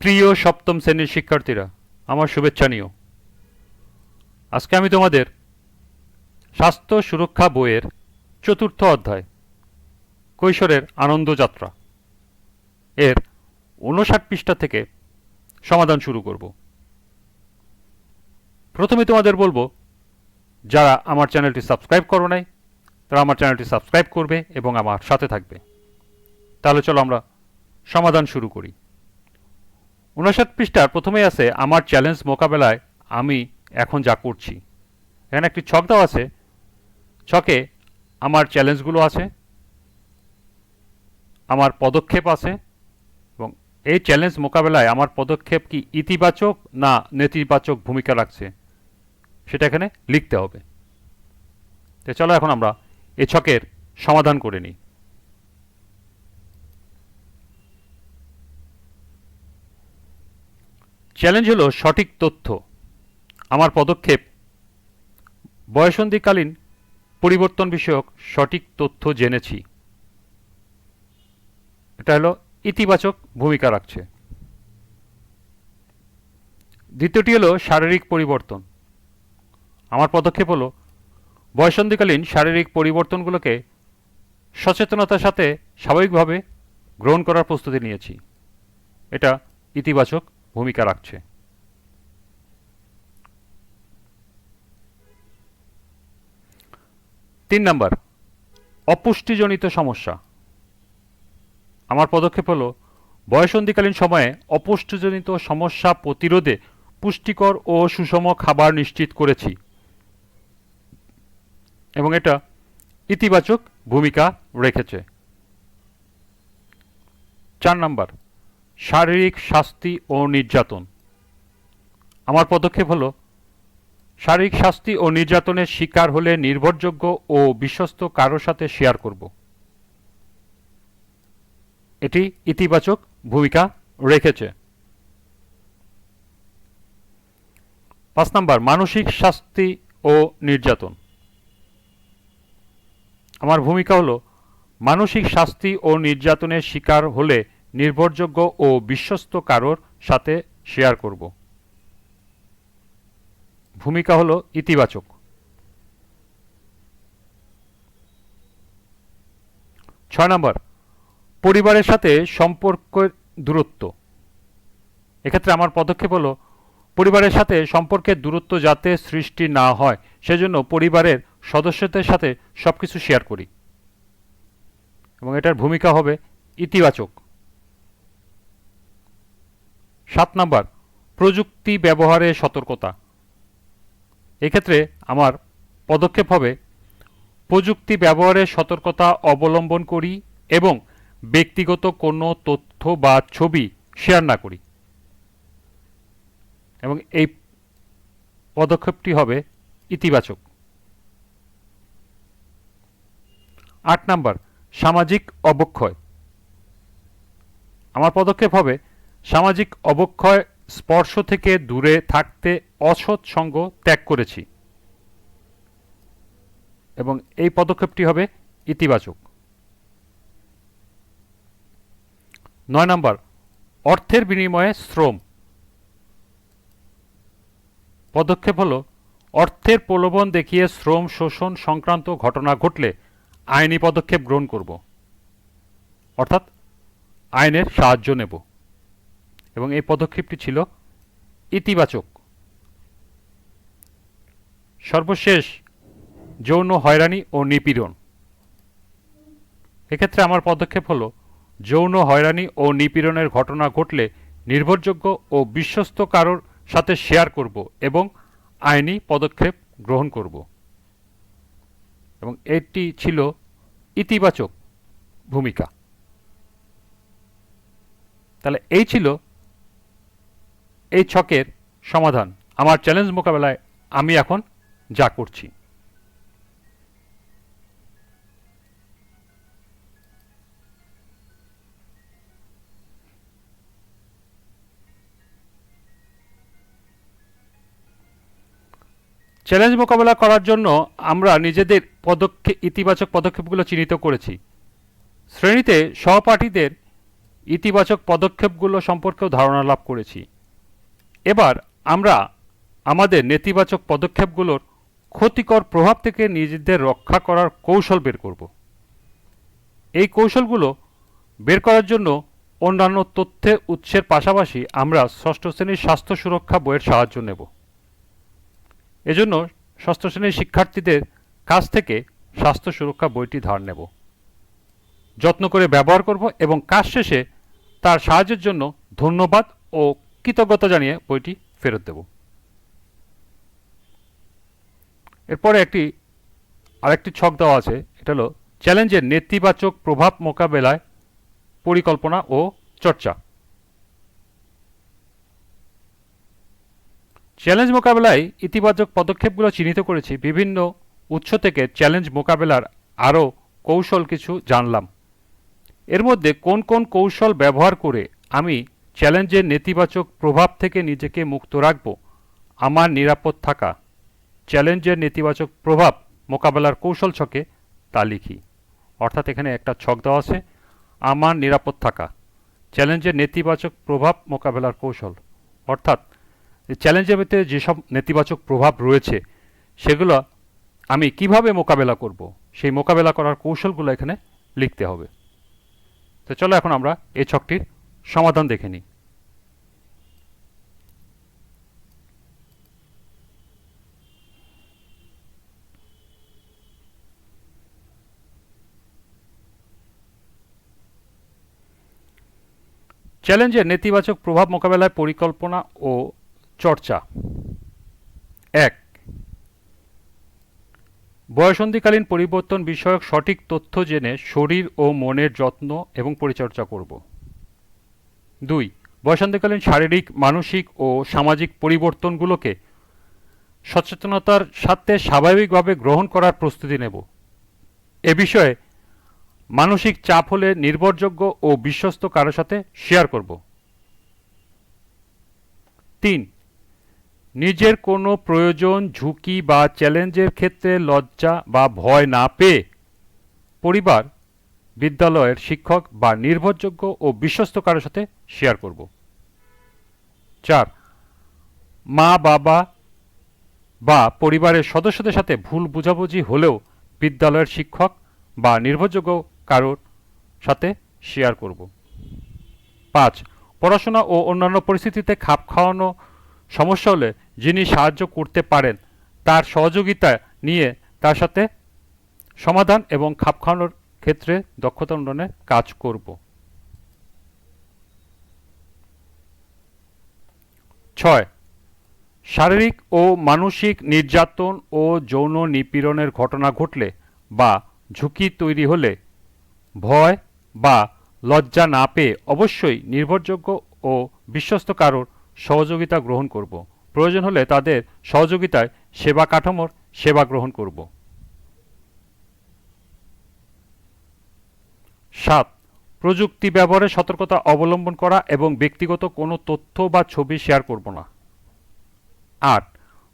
প্রিয় সপ্তম শ্রেণির শিক্ষার্থীরা, আমার শুভেচ্ছা নিও। আজকে আমি তোমাদের স্বাস্থ্য সুরক্ষা বইয়ের চতুর্থ অধ্যায়, কৈশোরের আনন্দযাত্রা এর উনষাট পৃষ্ঠা থেকে সমাধান শুরু করব। প্রথমে তোমাদের বলব, যারা আমার চ্যানেলটি সাবস্ক্রাইব করো নাই, তারা আমার চ্যানেলটি সাবস্ক্রাইব করবে এবং আমার সাথে থাকবে। তাহলে চলো আমরা সমাধান শুরু করি। উনষাট পৃষ্ঠার প্রথমেই আছে, আমার চ্যালেঞ্জ মোকাবেলায় আমি এখন যা করছি। এখানে একটি ছক দেওয়া আছে। ছকে আমার চ্যালেঞ্জগুলো আছে, আমার পদক্ষেপ আছে, এবং এই চ্যালেঞ্জ মোকাবেলায় আমার পদক্ষেপ কি ইতিবাচক না নেতিবাচক ভূমিকা রাখছে, সেটা এখানে লিখতে হবে। তো চলো এখন আমরা এ ছকের সমাধান করে নিই। চ্যালেঞ্জ হলো সঠিক তথ্য। আমার পদক্ষেপ, বয়সন্ধিকালীন পরিবর্তন বিষয়ক সঠিক তথ্য জেনেছি। এটা হলো ইতিবাচক ভূমিকা রাখছে। দ্বিতীয়টি হলো শারীরিক পরিবর্তন। আমার পদক্ষেপ হলো বয়সন্ধিকালীন শারীরিক পরিবর্তনগুলোকে সচেতনতার সাথে স্বাভাবিকভাবে গ্রহণ করার প্রস্তুতি নিয়েছি। এটা ইতিবাচক ভূমিকা রাখছে। তিন নাম্বার, অপুষ্টিজনিত সমস্যা। আমার পদক্ষেপ হলো, বয়সন্ধিকালীন সময়ে অপুষ্টিজনিত সমস্যা প্রতিরোধে পুষ্টিকর ও সুষম খাবার নিশ্চিত করেছি। এবং এটা ইতিবাচক ভূমিকা রেখেছে। চার নাম্বার শারীরিক শাস্তি ও নির্যাতন। আমার পদক্ষেপ হলো, শারীরিক শাস্তি ও নির্যাতনের শিকার হলে নির্ভরযোগ্য ও বিশ্বস্ত কারোর সাথে শেয়ার করব। এটি ইতিবাচক ভূমিকা রেখেছে। পাঁচ নাম্বার, মানসিক শাস্তি ও নির্যাতন। আমার ভূমিকা হলো, মানসিক শাস্তি ও নির্যাতনের শিকার হলে নির্ভরযোগ্য ও বিশ্বস্ত কারোর সাথে শেয়ার করব। ভূমিকা হলো ইতিবাচক। ছয় নম্বর, পরিবারের সাথে সম্পর্কের দূরত্ব। এক্ষেত্রে আমার পদক্ষেপ হলো, পরিবারের সাথে সম্পর্কের দূরত্ব যাতে সৃষ্টি না হয়, সেজন্য পরিবারের সদস্যদের সাথে সব কিছু শেয়ার করি। এবং এটার ভূমিকা হবে ইতিবাচক। সাত নাম্বার, প্রযুক্তি ব্যবহারে সতর্কতা। এক্ষেত্রে আমার পদক্ষেপ হবে প্রযুক্তি ব্যবহারে সতর্কতা অবলম্বন করি এবং ব্যক্তিগত কোনো তথ্য বা ছবি শেয়ার না করি। এবং এই পদক্ষেপটি হবে ইতিবাচক। আট নাম্বার, সামাজিক অবক্ষয়। আমার পদক্ষেপ হবে সামাজিক অবক্ষয়, স্পর্শ থেকে দূরে থাকতে অসৎ সঙ্গ ত্যাগ করেছি। এবং এই পদক্ষেপটি হবে ইতিবাচক। নয় নম্বর, অর্থের বিনিময়ে শ্রম। পদক্ষেপ হল, অর্থের প্রলোভন দেখিয়ে শ্রম শোষণ সংক্রান্ত ঘটনা ঘটলে আইনি পদক্ষেপ গ্রহণ করব। অর্থাৎ আইনের সাহায্য নেব। এবং এই পদক্ষেপটি ছিল ইতিবাচক। সর্বশেষ যৌন হয়রানি ও নিপীড়ন। এক্ষেত্রে আমার পদক্ষেপ হলো, যৌন হয়রানি ও নিপীড়নের ঘটনা ঘটলে নির্ভরযোগ্য ও বিশ্বস্ত কারোর সাথে শেয়ার করব এবং আইনি পদক্ষেপ গ্রহণ করব। এবং এটি ছিল ইতিবাচক ভূমিকা। তাহলে এই ছিল এই ছকের সমাধান আমার চ্যালেঞ্জ মোকাবেলায় আমি এখন যা করছি। চ্যালেঞ্জ মোকাবেলা করার জন্য আমরা নিজেদের পদক্ষেপ ইতিবাচক পদক্ষেপগুলো চিহ্নিত করেছি। শ্রেণীতে সহপাঠীদের ইতিবাচক পদক্ষেপগুলো সম্পর্কেও ধারণা লাভ করেছি। এবার আমরা আমাদের নেতিবাচক পদক্ষেপগুলোর ক্ষতিকর প্রভাব থেকে নিজেদের রক্ষা করার কৌশল বের করব। এই কৌশলগুলো বের করার জন্য অন্যান্য তথ্যের উৎসের পাশাপাশি আমরা ষষ্ঠ শ্রেণির স্বাস্থ্য সুরক্ষা বইয়ের সাহায্য নেব। এজন্য ষষ্ঠ শ্রেণির শিক্ষার্থীদের কাছ থেকে স্বাস্থ্য সুরক্ষা বইটি ধার নেব। যত্ন করে ব্যবহার করব এবং কাজ শেষে তার সাহায্যের জন্য ধন্যবাদ ও কৃতজ্ঞতা জানিয়ে বইটি ফেরত দেব। এরপরে একটি, আরেকটি ছক দেওয়া আছে। এটা হলো চ্যালেঞ্জের নেতিবাচক প্রভাব মোকাবেলায় পরিকল্পনা ও চর্চা। চ্যালেঞ্জ মোকাবেলায় ইতিবাচক পদক্ষেপগুলো চিহ্নিত করেছি। বিভিন্ন উৎস থেকে চ্যালেঞ্জ মোকাবেলার আরও কৌশল কিছু জানলাম। এর মধ্যে কোন কোন কৌশল ব্যবহার করে আমি চ্যালেঞ্জের নেতিবাচক প্রভাব থেকে নিজেকে মুক্ত রাখব। আমার নিরাপদ থাকা। চ্যালেঞ্জের নেতিবাচক প্রভাব মোকাবেলার কৌশল ছকে তা লিখি। অর্থাৎ এখানে একটা ছক দেওয়া আছে। আমার নিরাপদ থাকা। চ্যালেঞ্জের নেতিবাচক প্রভাব মোকাবেলার কৌশল। অর্থাৎ চ্যালেঞ্জের ভিতরে যেসব নেতিবাচক প্রভাব রয়েছে, সেগুলো আমি কীভাবে মোকাবেলা করব? সেই মোকাবেলা করার কৌশলগুলো এখানে লিখতে হবে। তো চলো এখন আমরা এই ছকটির সমাধান দেখে নিই। চ্যালেঞ্জের নেতিবাচক প্রভাব মোকাবেলায় পরিকল্পনা ও চর্চা। এক, বয়সন্ধিকালীন পরিবর্তন বিষয়ক সঠিক তথ্য জেনে শরীর ও মনের যত্ন এবং পরিচর্যা করব। দুই, বয়সন্ধিকালীন শারীরিক, মানসিক ও সামাজিক পরিবর্তনগুলোকে সচেতনতার সাথে স্বাভাবিকভাবে গ্রহণ করার প্রস্তুতি নেব। এ বিষয়ে মানসিক চাপ হলে নির্ভরযোগ্য ও বিশ্বস্ত কারোর সাথে শেয়ার করব। তিন, নিজের কোনো প্রয়োজন, ঝুঁকি বা চ্যালেঞ্জের ক্ষেত্রে লজ্জা বা ভয় না পেয়ে পরিবার, বিদ্যালয়ের শিক্ষক বা নির্ভরযোগ্য ও বিশ্বস্ত কারোর সাথে শেয়ার করব। চার, মা, বাবা বা পরিবারের সদস্যদের সাথে ভুল বুঝাবুঝি হলেও বিদ্যালয়ের শিক্ষক বা নির্ভরযোগ্য কারোর সাথে শেয়ার করব। পাঁচ, পড়াশোনা ও অন্যান্য পরিস্থিতিতে খাপ খাওয়ানো সমস্যা হলে যিনি সাহায্য করতে পারেন, তার সহযোগিতা নিয়ে তার সাথে সমাধান এবং খাপ খাওয়ানোর ক্ষেত্রে দক্ষতা উন্নয়নে কাজ করব। ছয়, শারীরিক ও মানসিক নির্যাতন ও যৌন নিপীড়নের ঘটনা ঘটলে বা ঝুঁকি তৈরি হলে ভয় বা লজ্জা না পেয়ে অবশ্যই নির্ভরযোগ্য ও বিশ্বস্ত কারোর সহযোগিতা গ্রহণ করব। প্রয়োজন হলে তাদের সহযোগিতায় সেবা কাঠামোর সেবা গ্রহণ করব। সাত, প্রযুক্তি ব্যবহারে সতর্কতা অবলম্বন করা এবং ব্যক্তিগত কোনো তথ্য বা ছবি শেয়ার করব না। আট,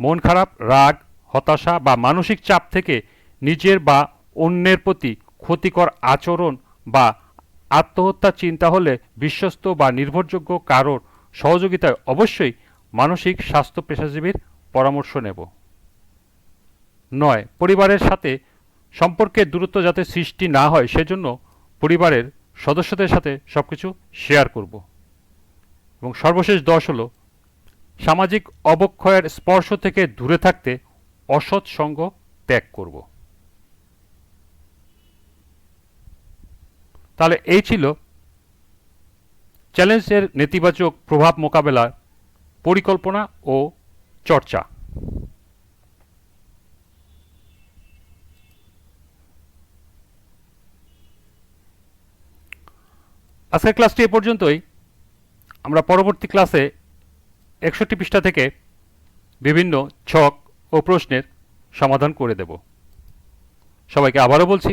মন খারাপ, রাগ, হতাশা বা মানসিক চাপ থেকে নিজের বা অন্যের প্রতি ক্ষতিকর আচরণ বা আত্মহত্যা চিন্তা হলে বিশ্বস্ত বা নির্ভরযোগ্য কারোর সহযোগিতায় অবশ্যই মানসিক স্বাস্থ্য পেশাজীবীর পরামর্শ নেব। নয়, পরিবারের সাথে সম্পর্কের দূরত্ব যাতে সৃষ্টি না হয় সেজন্য পরিবারের সদস্যদের সাথে সব কিছু শেয়ার করব। এবং সর্বশেষ দশ হলো, সামাজিক অবক্ষয়ের স্পর্শ থেকে দূরে থাকতে অসৎ সঙ্গ ত্যাগ করব। তাহলে এই ছিল চ্যালেঞ্জের নেতিবাচক প্রভাব মোকাবেলার পরিকল্পনা ও চর্চা। আজকের ক্লাসটি এ পর্যন্তই। আমরা পরবর্তী ক্লাসে একষট্টি পৃষ্ঠা থেকে বিভিন্ন ছক ও প্রশ্নের সমাধান করে দেব। সবাইকে আবারও বলছি